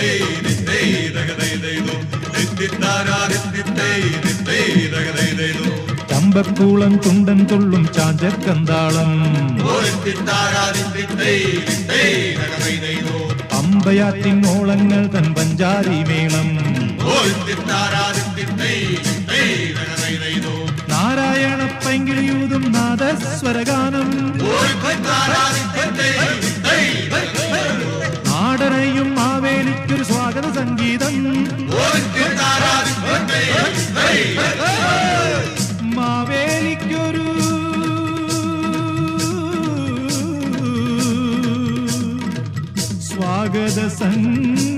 நித்தை நித்தை ரகதை தெய்தும் நித்தித்தாரா நித்தித்தை நித்தை ரகதை தெய்தும் கம்பக்கூளம் துண்டன் துள்ளும் சாஞ்ச கந்தாளம். அம்பையாற்றின் ஓளங்கள் தன் பஞ்சாரி மேளம். நாராயண பைங்கிழியூதும் நாதஸ்வரகானம். ಜಗದ ಸಂಗ